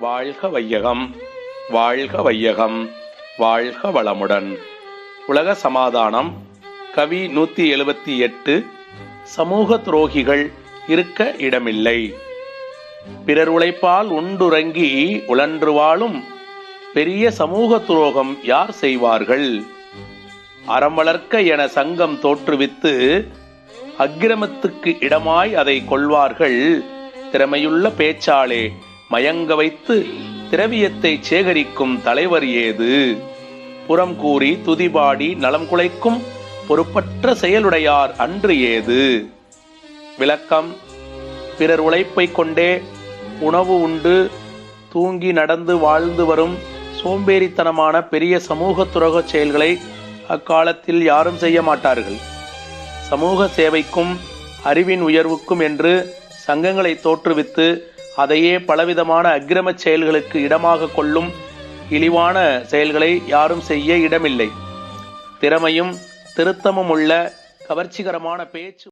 வாழ்க வையகம் வாழ்க வையகம் வாழ்க வளமுடன். உலக சமாதானம் கவி நூத்தி எழுபத்தி எட்டு சமூக துரோகிகள் இருக்க இடமில்லை. பிறர் உழைப்பால் உண்டுறங்கி உழன்று வாழும் பெரிய சமூக துரோகம் யார் செய்வார்கள்? அறம் வளர்க்க என சங்கம் தோற்றுவித்து அக்கிரமத்துக்கு இடமாய் அதை கொள்வார்கள் திறமையுள்ள பேச்சாளே. மயங்க வைத்து திரவியத்தை சேகரிக்கும் தலைவர் ஏது? புறம் கூறி துதிபாடி நலம் குலைக்கும் பொறுப்பற்ற செயலுடையார் அன்று ஏது? விளக்கம் பிறர் உழைப்பை கொண்டே உணவு உண்டு தூங்கி நடந்து வாழ்ந்து வரும் சோம்பேறித்தனமான பெரிய சமூக துரோகச் செயல்களை அக்காலத்தில் யாரும் செய்ய மாட்டார்கள். சமூக சேவைக்கும் அறிவின் உயர்வுக்கும் என்று சங்கங்களை தோற்றுவித்து அதையே பலவிதமான அக்கிரமச் செயல்களுக்கு இடமாக கொள்ளும் இழிவான செயல்களை யாரும் செய்ய இடமில்லை. திறமையும் திருத்தமும் உள்ள கவர்ச்சிகரமான பேச்சு